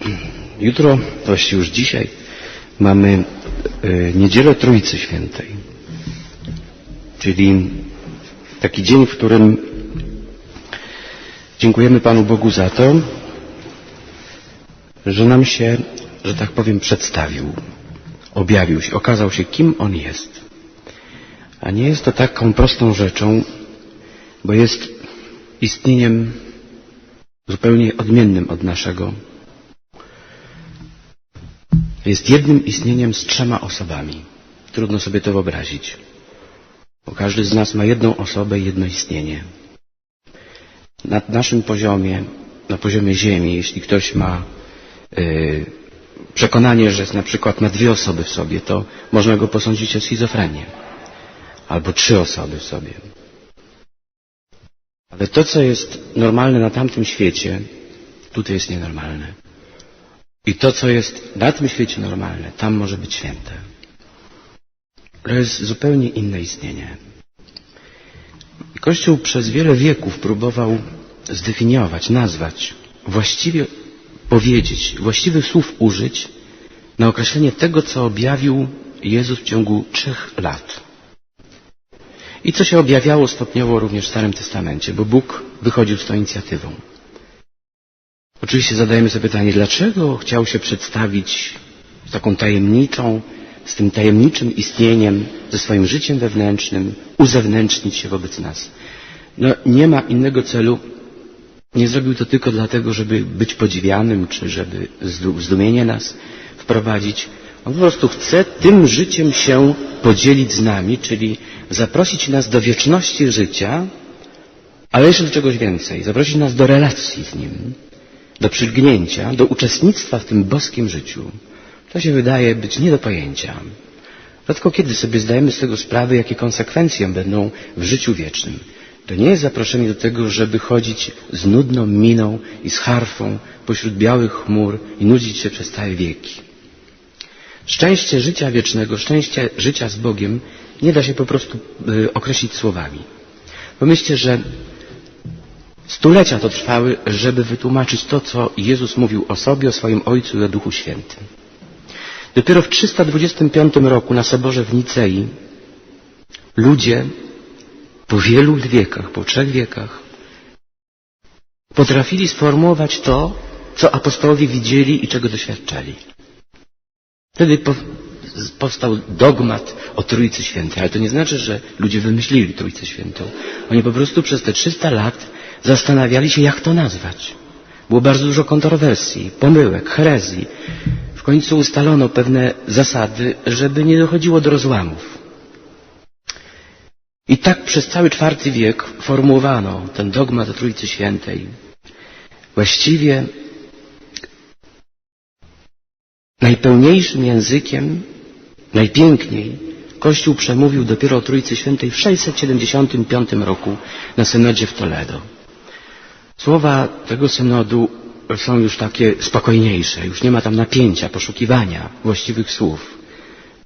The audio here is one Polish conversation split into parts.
Jutro, właściwie już dzisiaj, mamy y, niedzielę Trójcy Świętej. Czyli taki dzień, w którym dziękujemy Panu Bogu za to, że nam się, że tak powiem, przedstawił, objawił się, okazał się, kim On jest. A nie jest to taką prostą rzeczą, bo jest istnieniem zupełnie odmiennym od naszego. Jest jednym istnieniem z trzema osobami. Trudno sobie to wyobrazić. Bo każdy z nas ma jedną osobę i jedno istnienie. Na naszym poziomie, na poziomie Ziemi, jeśli ktoś ma yy, przekonanie, że na przykład ma dwie osoby w sobie, to można go posądzić o schizofrenię. Albo trzy osoby w sobie. Ale to, co jest normalne na tamtym świecie, tutaj jest nienormalne. I to, co jest na tym świecie normalne, tam może być święte. To jest zupełnie inne istnienie. Kościół przez wiele wieków próbował zdefiniować, nazwać, właściwie powiedzieć, właściwych słów użyć na określenie tego, co objawił Jezus w ciągu trzech lat. I co się objawiało stopniowo również w Starym Testamencie, bo Bóg wychodził z tą inicjatywą. Oczywiście zadajemy sobie pytanie, dlaczego chciał się przedstawić z taką tajemniczą, z tym tajemniczym istnieniem, ze swoim życiem wewnętrznym, uzewnętrznić się wobec nas. No, nie ma innego celu. Nie zrobił to tylko dlatego, żeby być podziwianym, czy żeby zdumienie nas wprowadzić. On po prostu chce tym życiem się podzielić z nami, czyli zaprosić nas do wieczności życia, ale jeszcze do czegoś więcej. Zaprosić nas do relacji z Nim, do przylgnięcia, do uczestnictwa w tym boskim życiu. To się wydaje być nie do pojęcia. Rzadko kiedy sobie zdajemy z tego sprawę, jakie konsekwencje będą w życiu wiecznym. To nie jest zaproszenie do tego, żeby chodzić z nudną miną i z harfą pośród białych chmur i nudzić się przez całe wieki. Szczęście życia wiecznego, szczęście życia z Bogiem nie da się po prostu y, określić słowami. Pomyślcie, że stulecia to trwały, żeby wytłumaczyć to, co Jezus mówił o sobie, o swoim Ojcu i o Duchu Świętym. Dopiero w 325 roku na Soborze w Nicei ludzie po wielu wiekach, po trzech wiekach potrafili sformułować to, co apostołowie widzieli i czego doświadczali. Wtedy powstał dogmat o Trójcy Świętej, ale to nie znaczy, że ludzie wymyślili Trójcę Świętą. Oni po prostu przez te 300 lat zastanawiali się, jak to nazwać. Było bardzo dużo kontrowersji, pomyłek, herezji. W końcu ustalono pewne zasady, żeby nie dochodziło do rozłamów. I tak przez cały IV wiek formułowano ten dogmat o Trójcy Świętej. Właściwie najpełniejszym językiem, najpiękniej Kościół przemówił dopiero o Trójcy Świętej w 675 roku na synodzie w Toledo. Słowa tego synodu są już takie spokojniejsze, już nie ma tam napięcia, poszukiwania właściwych słów.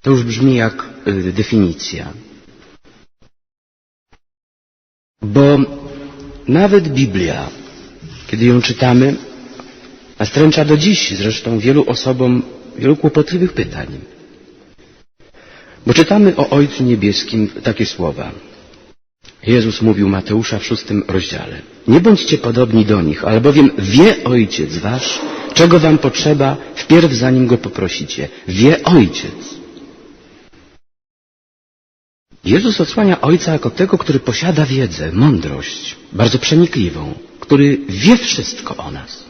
To już brzmi jak y, definicja. Bo nawet Biblia, kiedy ją czytamy, nastręcza do dziś zresztą wielu osobom wielu kłopotliwych pytań. Bo czytamy o Ojcu Niebieskim takie słowa. Jezus mówił Mateusza w szóstym rozdziale. Nie bądźcie podobni do nich, albowiem wie Ojciec Wasz, czego Wam potrzeba, wpierw zanim Go poprosicie. Wie Ojciec. Jezus odsłania Ojca jako tego, który posiada wiedzę, mądrość, bardzo przenikliwą, który wie wszystko o nas.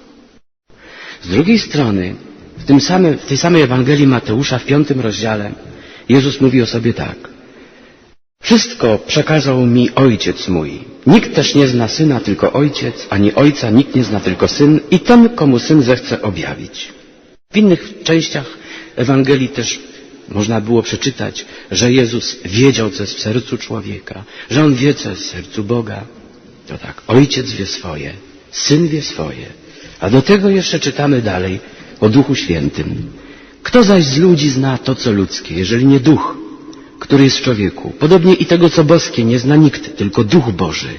Z drugiej strony, w, tym samym, w tej samej Ewangelii Mateusza w piątym rozdziale Jezus mówi o sobie tak. Wszystko przekazał mi Ojciec mój. Nikt też nie zna Syna, tylko Ojciec, ani Ojca nikt nie zna, tylko Syn i ten, komu Syn zechce objawić. W innych częściach Ewangelii też można było przeczytać, że Jezus wiedział, co jest w sercu człowieka, że On wie, co jest w sercu Boga. To tak, Ojciec wie swoje, Syn wie swoje. A do tego jeszcze czytamy dalej o Duchu Świętym. Kto zaś z ludzi zna to, co ludzkie, jeżeli nie Duch, który jest w człowieku? Podobnie i tego, co boskie, nie zna nikt, tylko Duch Boży.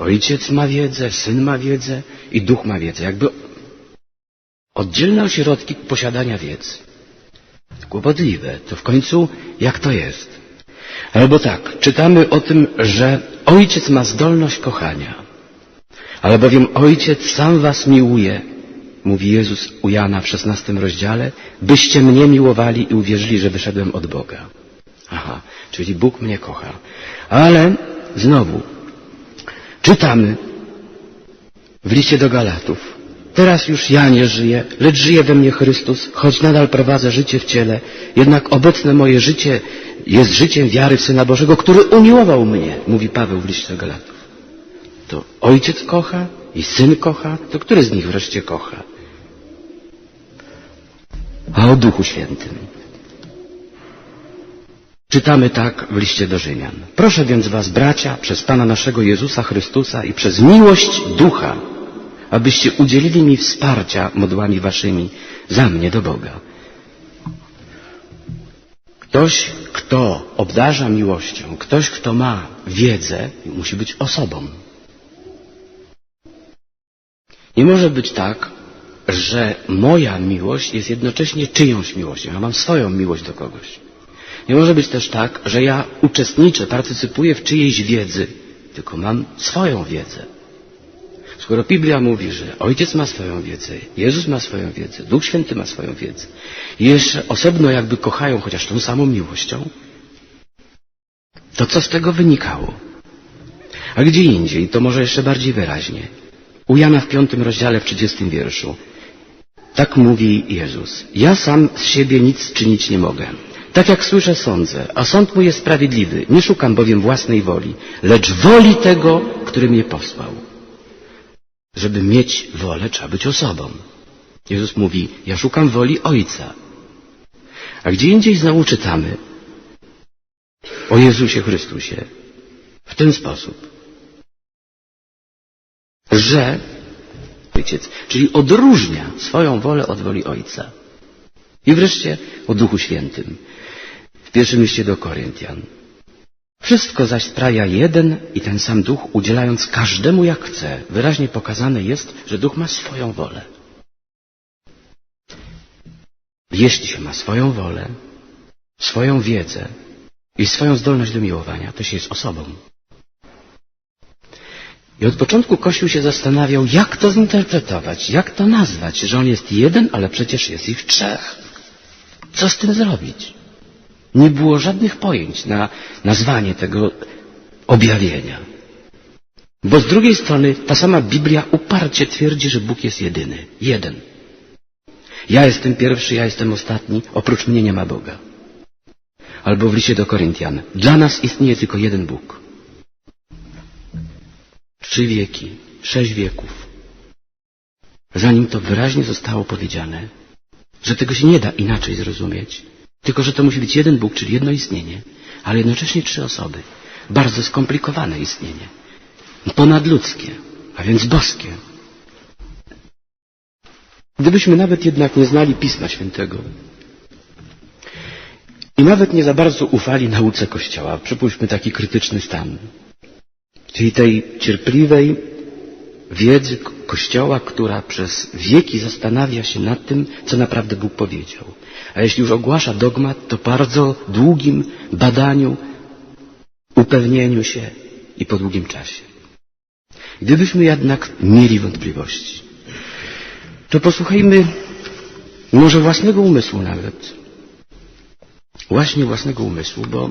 Ojciec ma wiedzę, Syn ma wiedzę i Duch ma wiedzę. Jakby oddzielne ośrodki posiadania wiedzy. Kłopotliwe. To w końcu jak to jest? Albo tak, czytamy o tym, że ojciec ma zdolność kochania. Albowiem ojciec sam was miłuje, mówi Jezus u Jana w szesnastym rozdziale, byście mnie miłowali i uwierzyli, że wyszedłem od Boga. Aha, czyli Bóg mnie kocha. Ale znowu, czytamy w liście do Galatów. Teraz już ja nie żyję, lecz żyje we mnie Chrystus, choć nadal prowadzę życie w ciele, jednak obecne moje życie jest życiem wiary w Syna Bożego, który umiłował mnie, mówi Paweł w liście do Galatów. To ojciec kocha i syn kocha, to który z nich wreszcie kocha? A o Duchu Świętym. Czytamy tak w liście do Rzymian. Proszę więc was, bracia, przez Pana naszego Jezusa Chrystusa i przez miłość Ducha, abyście udzielili mi wsparcia modłami waszymi za mnie do Boga. Ktoś, kto obdarza miłością, ktoś, kto ma wiedzę, musi być osobą. Nie może być tak, że moja miłość jest jednocześnie czyjąś miłością. Ja mam swoją miłość do kogoś. Nie może być też tak, że ja uczestniczę, partycypuję w czyjejś wiedzy, tylko mam swoją wiedzę. Skoro Biblia mówi, że Ojciec ma swoją wiedzę, Jezus ma swoją wiedzę, Duch Święty ma swoją wiedzę jeszcze osobno jakby kochają chociaż tą samą miłością, to co z tego wynikało? A gdzie indziej, to może jeszcze bardziej wyraźnie. U Jana w piątym rozdziale w trzydziestym wierszu. Tak mówi Jezus. Ja sam z siebie nic czynić nie mogę. Tak jak słyszę, sądzę, a sąd mój jest sprawiedliwy. Nie szukam bowiem własnej woli, lecz woli tego, który mnie posłał. Żeby mieć wolę, trzeba być osobą. Jezus mówi, ja szukam woli Ojca. A gdzie indziej znowu czytamy o Jezusie Chrystusie w ten sposób, że Ojciec, czyli odróżnia swoją wolę od woli Ojca. I wreszcie o Duchu Świętym. W pierwszym liście do Koryntian. Wszystko zaś sprawia jeden i ten sam Duch, udzielając każdemu jak chce. Wyraźnie pokazane jest, że Duch ma swoją wolę. Jeśli się ma swoją wolę, swoją wiedzę i swoją zdolność do miłowania, to się jest osobą. I od początku Kościół się zastanawiał, jak to zinterpretować, jak to nazwać, że on jest jeden, ale przecież jest ich trzech. Co z tym zrobić? Nie było żadnych pojęć na nazwanie tego objawienia. Bo z drugiej strony ta sama Biblia uparcie twierdzi, że Bóg jest jedyny. Jeden. Ja jestem pierwszy, ja jestem ostatni, oprócz mnie nie ma Boga. Albo w liście do Koryntian. Dla nas istnieje tylko jeden Bóg. Trzy wieki, sześć wieków. Zanim to wyraźnie zostało powiedziane, że tego się nie da inaczej zrozumieć, tylko że to musi być jeden Bóg, czyli jedno istnienie, ale jednocześnie trzy osoby. Bardzo skomplikowane istnienie. Ponadludzkie, a więc boskie. Gdybyśmy nawet jednak nie znali Pisma Świętego i nawet nie za bardzo ufali nauce Kościoła, przypuśćmy taki krytyczny stan, czyli tej cierpliwej wiedzy Kościoła, która przez wieki zastanawia się nad tym, co naprawdę Bóg powiedział. A jeśli już ogłasza dogmat, to bardzo długim badaniu, upewnieniu się i po długim czasie. Gdybyśmy jednak mieli wątpliwości, to posłuchajmy może własnego umysłu nawet. Właśnie własnego umysłu, bo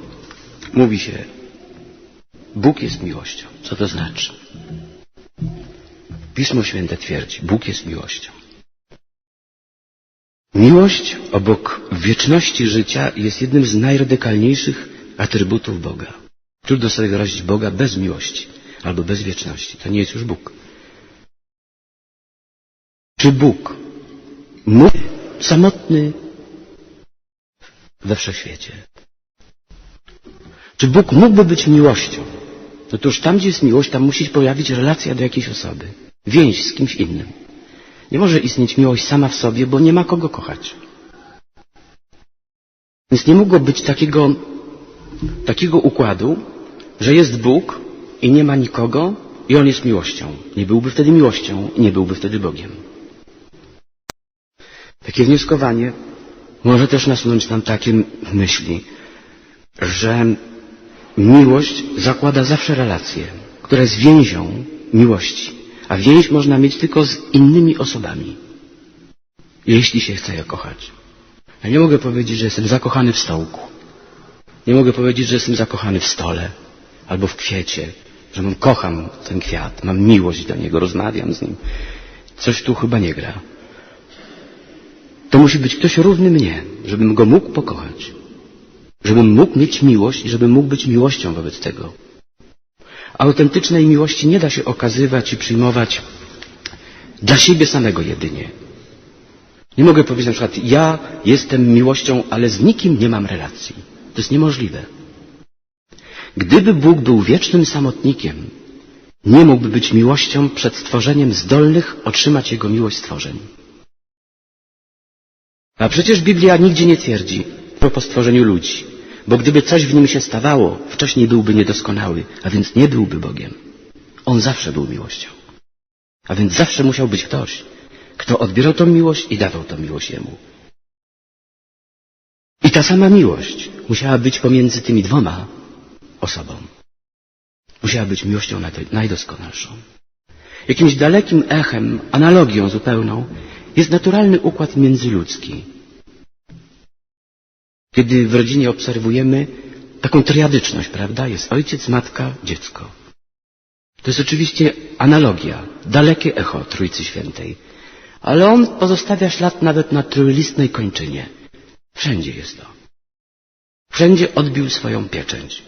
mówi się, Bóg jest miłością. Co to znaczy? Pismo Święte twierdzi, Bóg jest miłością. Miłość obok wieczności życia jest jednym z najradykalniejszych atrybutów Boga. Trudno sobie wyrazić Boga bez miłości albo bez wieczności. To nie jest już Bóg. Czy Bóg mógł samotny we wszechświecie? Czy Bóg mógłby być miłością? Otóż tam, gdzie jest miłość, tam musi się pojawić relacja do jakiejś osoby. Więź z kimś innym. Nie może istnieć miłość sama w sobie, bo nie ma kogo kochać. Więc nie mogło być takiego, takiego układu, że jest Bóg i nie ma nikogo i On jest miłością. Nie byłby wtedy miłością i nie byłby wtedy Bogiem. Takie wnioskowanie może też nasunąć nam takie myśli, że miłość zakłada zawsze relację, która jest więzią miłości, a więź można mieć tylko z innymi osobami, jeśli się chce je kochać. Ja nie mogę powiedzieć, że jestem zakochany w stołku. Nie mogę powiedzieć, że jestem zakochany w stole albo w kwiecie, że mam, kocham ten kwiat, mam miłość do niego, rozmawiam z nim. Coś tu chyba nie gra. To musi być ktoś równy mnie, żebym go mógł pokochać. Żebym mógł mieć miłość i żebym mógł być miłością wobec tego. Autentycznej miłości nie da się okazywać i przyjmować dla siebie samego jedynie. Nie mogę powiedzieć na przykład, ja jestem miłością, ale z nikim nie mam relacji. To jest niemożliwe. Gdyby Bóg był wiecznym samotnikiem, nie mógłby być miłością przed stworzeniem zdolnych otrzymać Jego miłość stworzeń. A przecież Biblia nigdzie nie twierdzi po stworzeniu ludzi, bo gdyby coś w nim się stawało, wcześniej byłby niedoskonały, a więc nie byłby Bogiem. On zawsze był miłością. A więc zawsze musiał być ktoś, kto odbierał tą miłość i dawał tą miłość Jemu. I ta sama miłość musiała być pomiędzy tymi dwoma osobą. Musiała być miłością najdoskonalszą. Jakimś dalekim echem, analogią zupełną jest naturalny układ międzyludzki. Kiedy w rodzinie obserwujemy taką triadyczność, prawda? Jest ojciec, matka, dziecko. To jest oczywiście analogia, dalekie echo Trójcy Świętej. Ale on pozostawia ślad nawet na trójlistnej kończynie. Wszędzie jest to. Wszędzie odbił swoją pieczęć.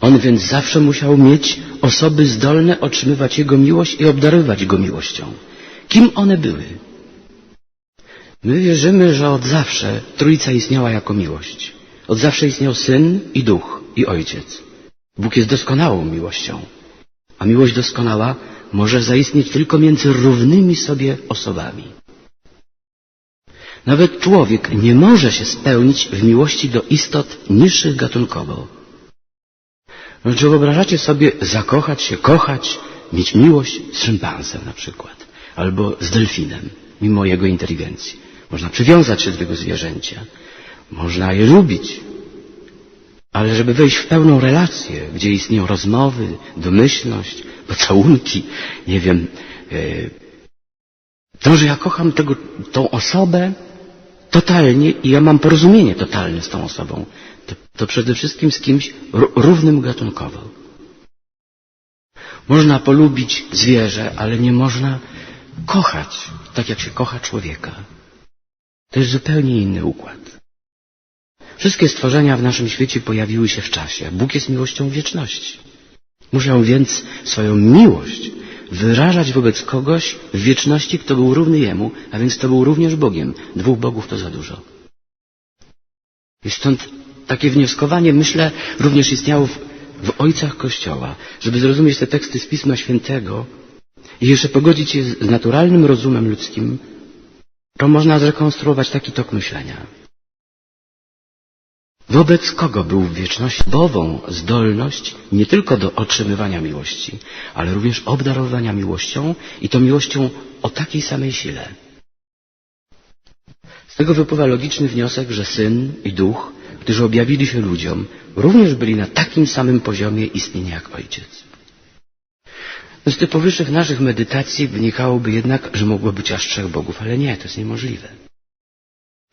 On więc zawsze musiał mieć osoby zdolne otrzymywać Jego miłość i obdarowywać Go miłością. Kim one były? My wierzymy, że od zawsze Trójca istniała jako miłość. Od zawsze istniał Syn i Duch i Ojciec. Bóg jest doskonałą miłością, a miłość doskonała może zaistnieć tylko między równymi sobie osobami. Nawet człowiek nie może się spełnić w miłości do istot niższych gatunkowo. No, czy wyobrażacie sobie zakochać się, kochać, mieć miłość z szympansem na przykład, albo z delfinem, mimo jego inteligencji. Można przywiązać się do tego zwierzęcia, można je lubić, ale żeby wejść w pełną relację, gdzie istnieją rozmowy, domyślność, pocałunki, nie wiem, e, to, że ja kocham tego, tą osobę totalnie i ja mam porozumienie totalne z tą osobą, to, to przede wszystkim z kimś równym gatunkowo. Można polubić zwierzę, ale nie można kochać tak, jak się kocha człowieka. To jest zupełnie inny układ. Wszystkie stworzenia w naszym świecie pojawiły się w czasie. Bóg jest miłością wieczności. Musiał więc swoją miłość wyrażać wobec kogoś w wieczności, kto był równy Jemu, a więc to był również Bogiem. Dwóch Bogów to za dużo. I stąd takie wnioskowanie, myślę, również istniało w, w ojcach Kościoła, żeby zrozumieć te teksty z Pisma Świętego i jeszcze pogodzić je z naturalnym rozumem ludzkim, to można zrekonstruować taki tok myślenia. Wobec kogo był w wieczności bową zdolność nie tylko do otrzymywania miłości, ale również obdarowania miłością i to miłością o takiej samej sile. Z tego wypływa logiczny wniosek, że Syn i Duch, którzy objawili się ludziom, również byli na takim samym poziomie istnienia jak Ojciec. Z tych powyższych naszych medytacji wynikałoby jednak, że mogło być aż trzech bogów, ale nie, to jest niemożliwe.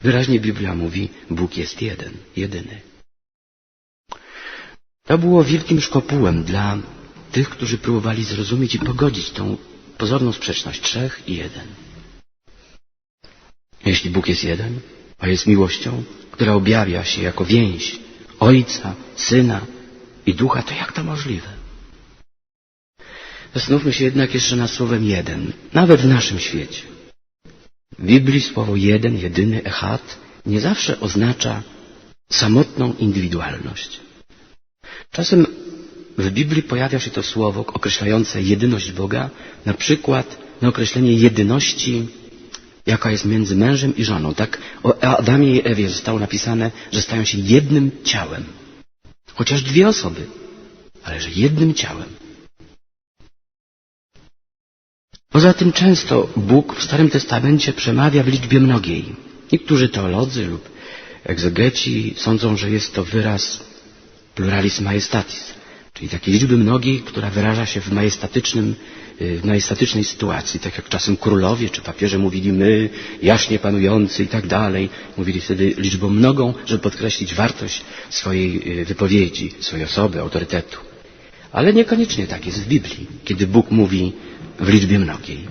Wyraźnie Biblia mówi, Bóg jest jeden, jedyny. To było wielkim szkopułem dla tych, którzy próbowali zrozumieć i pogodzić tą pozorną sprzeczność trzech i jeden. Jeśli Bóg jest jeden, a jest miłością, która objawia się jako więź Ojca, Syna i Ducha, to jak to możliwe? Zastanówmy się jednak jeszcze nad słowem jeden, nawet w naszym świecie. W Biblii słowo jeden, jedyny, echat nie zawsze oznacza samotną indywidualność. Czasem w Biblii pojawia się to słowo określające jedyność Boga, na przykład na określenie jedyności, jaka jest między mężem i żoną. Tak o Adamie i Ewie zostało napisane, że stają się jednym ciałem. Chociaż dwie osoby, ale że jednym ciałem. Poza tym często Bóg w Starym Testamencie przemawia w liczbie mnogiej. Niektórzy teolodzy lub egzegeci sądzą, że jest to wyraz pluralis majestatis, czyli takiej liczby mnogiej, która wyraża się w majestatycznym, w majestatycznej sytuacji, tak jak czasem królowie czy papieże mówili my, jaśnie panujący i tak dalej. Mówili wtedy liczbą mnogą, żeby podkreślić wartość swojej wypowiedzi, swojej osoby, autorytetu. Ale niekoniecznie tak jest w Biblii, kiedy Bóg mówi w liczbie mnogiej.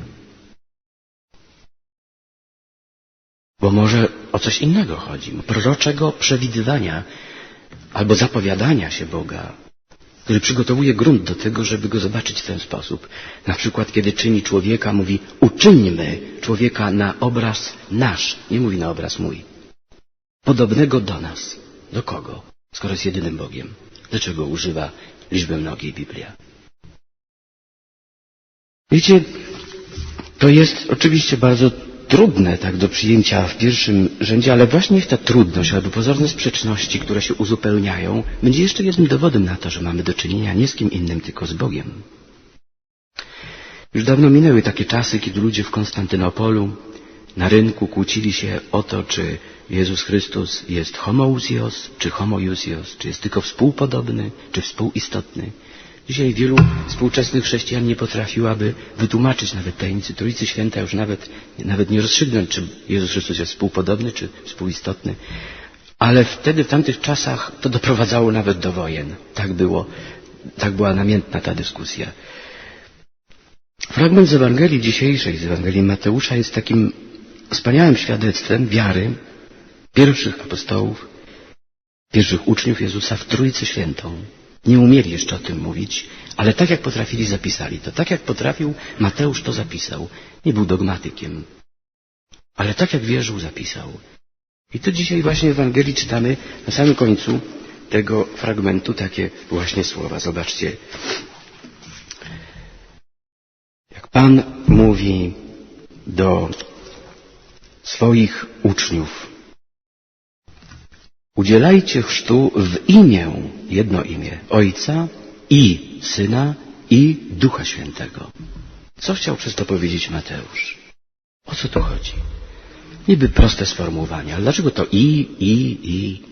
Bo może o coś innego chodzi, proroczego przewidywania albo zapowiadania się Boga, który przygotowuje grunt do tego, żeby go zobaczyć w ten sposób. Na przykład, kiedy czyni człowieka, mówi uczyńmy człowieka na obraz nasz, nie mówi na obraz mój. Podobnego do nas. Do kogo? Skoro jest jedynym Bogiem. Dlaczego używa liczby mnogiej Biblia? Wiecie, to jest oczywiście bardzo trudne tak do przyjęcia w pierwszym rzędzie, ale właśnie ta trudność albo pozorne sprzeczności, które się uzupełniają, będzie jeszcze jednym dowodem na to, że mamy do czynienia nie z kim innym, tylko z Bogiem. Już dawno minęły takie czasy, kiedy ludzie w Konstantynopolu na rynku kłócili się o to, czy Jezus Chrystus jest homoousios, czy homoiusios, czy jest tylko współpodobny, czy współistotny. Dzisiaj wielu współczesnych chrześcijan nie potrafiłaby wytłumaczyć nawet tajemnicy Trójcy Święta, już nawet, nawet nie rozstrzygnąć, czy Jezus Chrystus jest współpodobny, czy współistotny. Ale wtedy, w tamtych czasach, to doprowadzało nawet do wojen. Tak było, tak była namiętna ta dyskusja. Fragment z Ewangelii dzisiejszej, z Ewangelii Mateusza, jest takim wspaniałym świadectwem wiary pierwszych apostołów, pierwszych uczniów Jezusa w Trójcy Świętą. Nie umieli jeszcze o tym mówić, ale tak jak potrafili, zapisali to. Tak jak potrafił, Mateusz to zapisał. Nie był dogmatykiem, ale tak jak wierzył, zapisał. I tu dzisiaj właśnie w Ewangelii czytamy na samym końcu tego fragmentu takie właśnie słowa. Zobaczcie. Jak Pan mówi do swoich uczniów, Udzielajcie chrztu w imię, jedno imię, Ojca i Syna i Ducha Świętego. Co chciał przez to powiedzieć Mateusz? O co tu chodzi? Niby proste sformułowanie, ale dlaczego to i, i, i?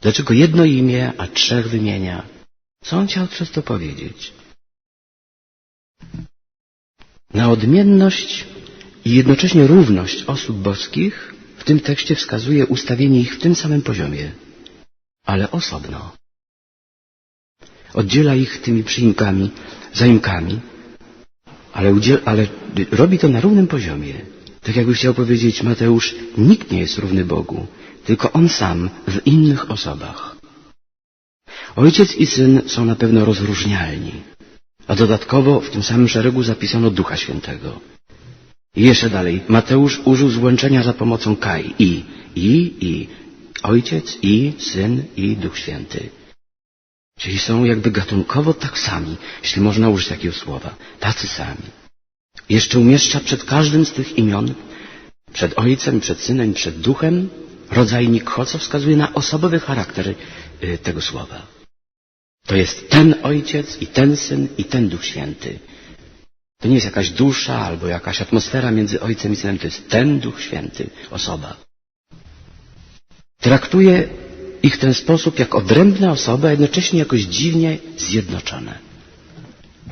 Dlaczego jedno imię, a trzech wymienia? Co on chciał przez to powiedzieć? Na odmienność i jednocześnie równość osób boskich w tym tekście wskazuje ustawienie ich w tym samym poziomie, ale osobno. Oddziela ich tymi przyimkami, zaimkami, ale, udziel, ale robi to na równym poziomie. Tak jakby chciał powiedzieć Mateusz, nikt nie jest równy Bogu, tylko On sam w innych osobach. Ojciec i Syn są na pewno rozróżnialni, a dodatkowo w tym samym szeregu zapisano Ducha Świętego. I jeszcze dalej. Mateusz użył złączenia za pomocą kaj. I, i, i. Ojciec, i, Syn, i Duch Święty. Czyli są jakby gatunkowo tak sami, jeśli można użyć takiego słowa. Tacy sami. Jeszcze umieszcza przed każdym z tych imion, przed Ojcem, przed Synem, przed Duchem, rodzajnik ho, co wskazuje na osobowy charakter tego słowa. To jest ten Ojciec i ten Syn i ten Duch Święty. To nie jest jakaś dusza albo jakaś atmosfera między Ojcem i Synem, to jest ten Duch Święty, osoba. Traktuje ich w ten sposób jak odrębne osoby, a jednocześnie jakoś dziwnie zjednoczone.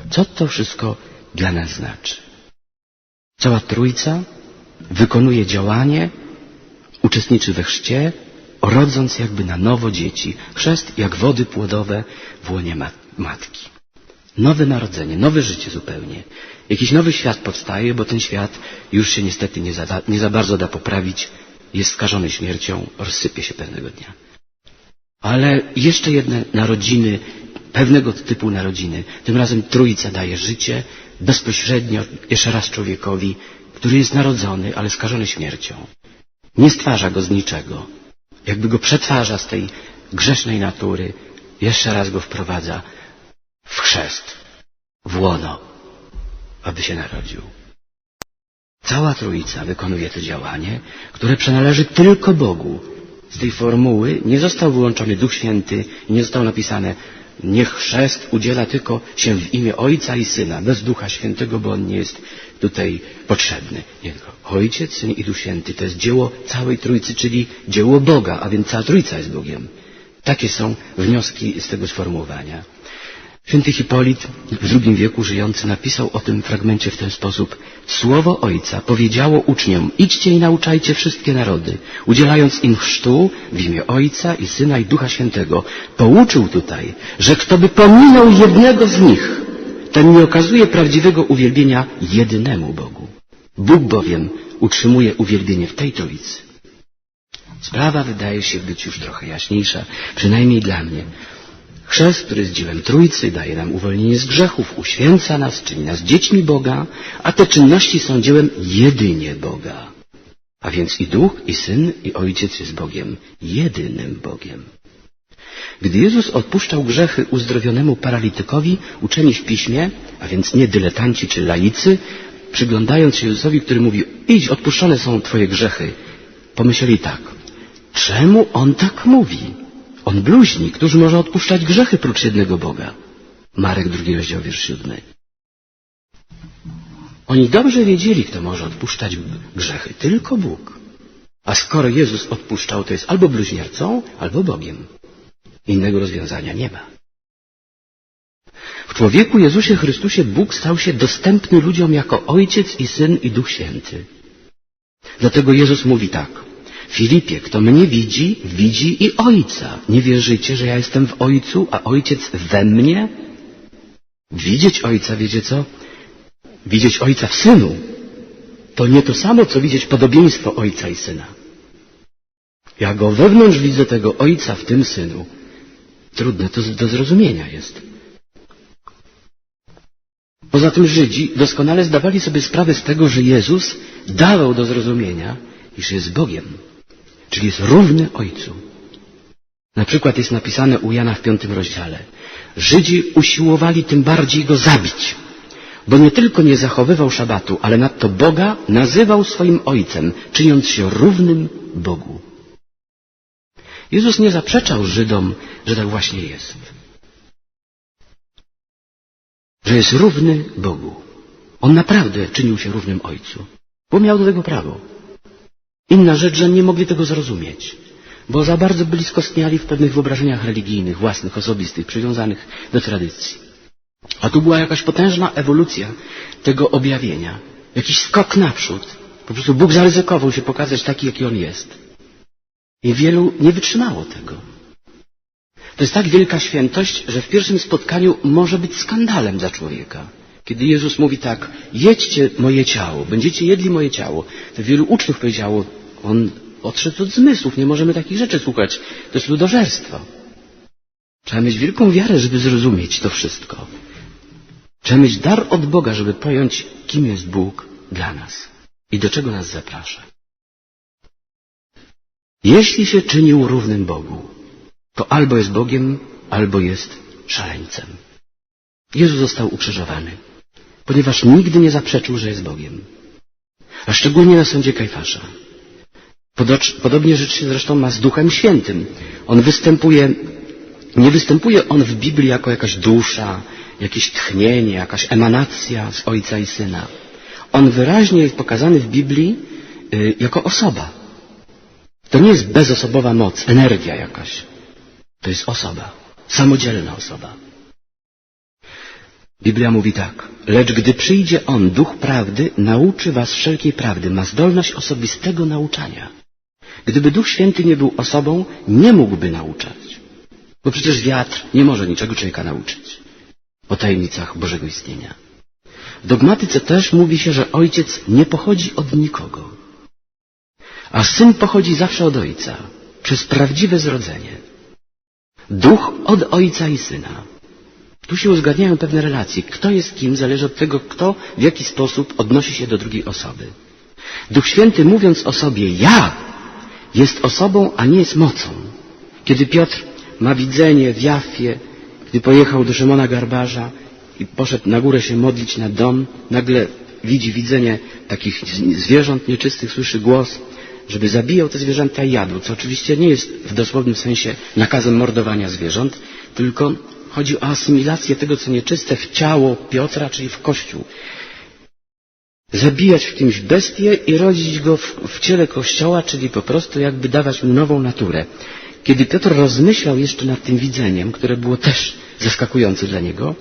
Co to wszystko dla nas znaczy? Cała Trójca wykonuje działanie, uczestniczy we chrzcie, rodząc jakby na nowo dzieci. Chrzest jak wody płodowe w łonie matki. Nowe narodzenie, nowe życie zupełnie. Jakiś nowy świat powstaje, bo ten świat już się niestety nie za, nie za bardzo da poprawić, jest skażony śmiercią, rozsypie się pewnego dnia. Ale jeszcze jedne narodziny, pewnego typu narodziny, tym razem Trójca daje życie bezpośrednio jeszcze raz człowiekowi, który jest narodzony, ale skażony śmiercią. Nie stwarza go z niczego. Jakby go przetwarza z tej grzesznej natury, jeszcze raz go wprowadza w chrzest, w łono, aby się narodził. Cała Trójca wykonuje to działanie, które przynależy tylko Bogu. Z tej formuły nie został wyłączony Duch Święty i nie zostało napisane niech chrzest udziela tylko się w imię Ojca i Syna, bez Ducha Świętego, bo On nie jest tutaj potrzebny. Nie, tylko Ojciec, Syn i Duch Święty to jest dzieło całej Trójcy, czyli dzieło Boga, a więc cała Trójca jest Bogiem. Takie są wnioski z tego sformułowania. Święty Hipolit w II wieku żyjący napisał o tym fragmencie w ten sposób. Słowo Ojca powiedziało uczniom, idźcie i nauczajcie wszystkie narody, udzielając im chrztu w imię Ojca i Syna i Ducha Świętego. Pouczył tutaj, że kto by pominął jednego z nich, ten nie okazuje prawdziwego uwielbienia jedynemu Bogu. Bóg bowiem utrzymuje uwielbienie w tej Trójcy. Sprawa wydaje się być już trochę jaśniejsza, przynajmniej dla mnie. Chrzest, który jest dziełem Trójcy, daje nam uwolnienie z grzechów, uświęca nas, czyni nas dziećmi Boga, a te czynności są dziełem jedynie Boga. A więc i Duch, i Syn, i Ojciec jest Bogiem, jedynym Bogiem. Gdy Jezus odpuszczał grzechy uzdrowionemu paralitykowi, uczeni w piśmie, a więc nie dyletanci czy laicy, przyglądając się Jezusowi, który mówił, idź, odpuszczone są Twoje grzechy, pomyśleli tak, czemu On tak mówi? On bluźni, któż może odpuszczać grzechy prócz jednego Boga? Marek drugi rozdział, wiersz siódmy. Oni dobrze wiedzieli, kto może odpuszczać grzechy. Tylko Bóg. A skoro Jezus odpuszczał, to jest albo bluźniercą, albo Bogiem. Innego rozwiązania nie ma. W człowieku Jezusie Chrystusie Bóg stał się dostępny ludziom jako Ojciec i Syn i Duch Święty. Dlatego Jezus mówi tak. Filipie, kto mnie widzi, widzi i Ojca. Nie wierzycie, że ja jestem w Ojcu, a Ojciec we mnie? Widzieć Ojca, wiecie co? Widzieć Ojca w Synu to nie to samo, co widzieć podobieństwo Ojca i Syna. Ja go wewnątrz widzę tego Ojca w tym Synu. Trudne to do zrozumienia jest. Poza tym Żydzi doskonale zdawali sobie sprawę z tego, że Jezus dawał do zrozumienia, iż jest Bogiem, czyli jest równy Ojcu. Na przykład jest napisane u Jana w piątym rozdziale. Żydzi usiłowali tym bardziej go zabić, bo nie tylko nie zachowywał szabatu, ale nadto Boga nazywał swoim Ojcem, czyniąc się równym Bogu. Jezus nie zaprzeczał Żydom, że tak właśnie jest. Że jest równy Bogu. On naprawdę czynił się równym Ojcu, bo miał do tego prawo. Inna rzecz, że nie mogli tego zrozumieć, bo za bardzo byli skostniali w pewnych wyobrażeniach religijnych, własnych, osobistych, przywiązanych do tradycji. A tu była jakaś potężna ewolucja tego objawienia, jakiś skok naprzód. Po prostu Bóg zaryzykował się pokazać taki, jaki On jest. I wielu nie wytrzymało tego. To jest tak wielka świętość, że w pierwszym spotkaniu może być skandalem dla człowieka. Kiedy Jezus mówi tak, jedźcie moje ciało, będziecie jedli moje ciało, to wielu uczniów powiedziało, on odszedł od zmysłów, nie możemy takich rzeczy słuchać, to jest ludożerstwo. Trzeba mieć wielką wiarę, żeby zrozumieć to wszystko. Trzeba mieć dar od Boga, żeby pojąć, kim jest Bóg dla nas i do czego nas zaprasza. Jeśli się czynił równym Bogu, to albo jest Bogiem, albo jest szaleńcem. Jezus został ukrzyżowany, ponieważ nigdy nie zaprzeczył, że jest Bogiem. A szczególnie na sądzie Kajfasza. Podobnie rzecz się zresztą ma z Duchem Świętym. On występuje, nie występuje on w Biblii jako jakaś dusza, jakieś tchnienie, jakaś emanacja z Ojca i Syna. On wyraźnie jest pokazany w Biblii y, jako osoba. To nie jest bezosobowa moc, energia jakaś. To jest osoba, samodzielna osoba. Biblia mówi tak. Lecz gdy przyjdzie On, Duch Prawdy, nauczy was wszelkiej prawdy, ma zdolność osobistego nauczania. Gdyby Duch Święty nie był osobą, nie mógłby nauczać. Bo przecież wiatr nie może niczego człowieka nauczyć o tajemnicach Bożego istnienia. W dogmatyce też mówi się, że Ojciec nie pochodzi od nikogo, a Syn pochodzi zawsze od Ojca, przez prawdziwe zrodzenie. Duch od Ojca i Syna. Tu się uzgadniają pewne relacje. Kto jest kim, zależy od tego, kto w jaki sposób odnosi się do drugiej osoby. Duch Święty mówiąc o sobie ja, jest osobą, a nie jest mocą. Kiedy Piotr ma widzenie w Jafie, gdy pojechał do Szymona Garbarza i poszedł na górę się modlić na dom, nagle widzi widzenie takich zwierząt nieczystych, słyszy głos, żeby zabijał te zwierzęta i jadł, co oczywiście nie jest w dosłownym sensie nakazem mordowania zwierząt, tylko chodzi o asymilację tego, co nieczyste w ciało Piotra, czyli w Kościół. Zabijać w kimś bestię i rodzić go w, w ciele Kościoła, czyli po prostu jakby dawać mu nową naturę. Kiedy Piotr rozmyślał jeszcze nad tym widzeniem, które było też zaskakujące dla niego,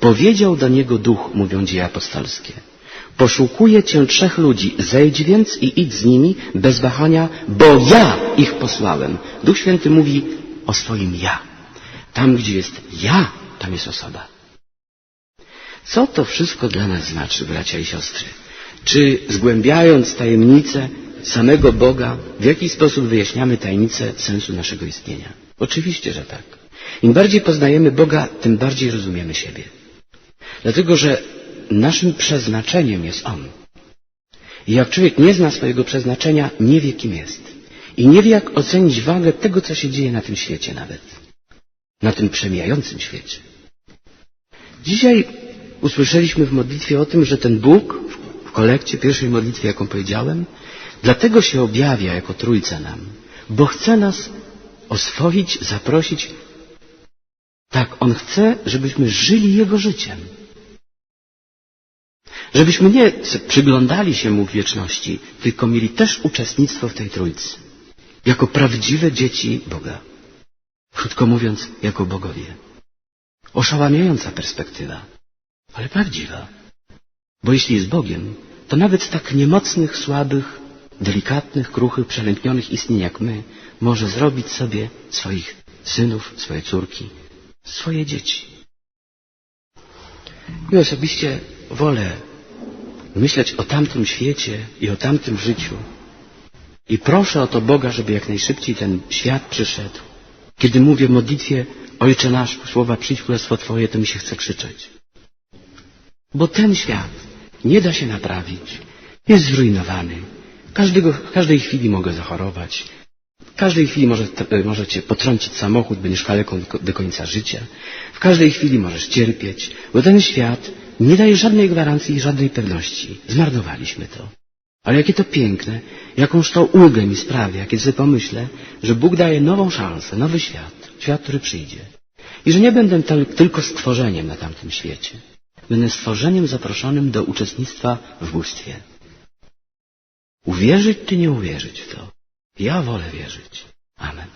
powiedział do niego duch, mówią dzieje apostolskie. Poszukuje cię trzech ludzi, zejdź więc i idź z nimi bez wahania, bo ja ich posłałem. Duch Święty mówi o swoim ja. Tam, gdzie jest ja, tam jest osoba. Co to wszystko dla nas znaczy, bracia i siostry? Czy zgłębiając tajemnicę samego Boga, w jaki sposób wyjaśniamy tajemnicę sensu naszego istnienia? Oczywiście, że tak. Im bardziej poznajemy Boga, tym bardziej rozumiemy siebie. Dlatego, że naszym przeznaczeniem jest On. I jak człowiek nie zna swojego przeznaczenia, nie wie, kim jest. I nie wie, jak ocenić wagę tego, co się dzieje na tym świecie nawet. Na tym przemijającym świecie. Dzisiaj usłyszeliśmy w modlitwie o tym, że ten Bóg w kolekcie, pierwszej modlitwie, jaką powiedziałem, dlatego się objawia jako Trójca nam, bo chce nas oswoić, zaprosić. Tak, On chce, żebyśmy żyli Jego życiem. Żebyśmy nie przyglądali się Mu w wieczności, tylko mieli też uczestnictwo w tej Trójcy. Jako prawdziwe dzieci Boga. Krótko mówiąc, jako bogowie. Oszałamiająca perspektywa, ale prawdziwa. Bo jeśli jest Bogiem, to nawet tak niemocnych, słabych, delikatnych, kruchych, przelęknionych istnień jak my, może zrobić sobie swoich synów, swoje córki, swoje dzieci. I osobiście wolę myśleć o tamtym świecie i o tamtym życiu. I proszę o to Boga, żeby jak najszybciej ten świat przyszedł. Kiedy mówię w modlitwie Ojcze nasz, słowa przyjdź królestwo Twoje, to mi się chce krzyczeć. Bo ten świat nie da się naprawić. Jest zrujnowany. Każdego, każdej chwili mogę zachorować. W każdej chwili może, może cię potrącić samochód, będziesz kaleką do końca życia. W każdej chwili możesz cierpieć, bo ten świat nie daje żadnej gwarancji i żadnej pewności. Zmarnowaliśmy to. Ale jakie to piękne, jakąż to ulgę mi sprawia, kiedy sobie pomyślę, że Bóg daje nową szansę, nowy świat, świat, który przyjdzie. I że nie będę tylko stworzeniem na tamtym świecie. Będę stworzeniem zaproszonym do uczestnictwa w bóstwie. Uwierzyć czy nie uwierzyć w to? Ja wolę wierzyć. Amen.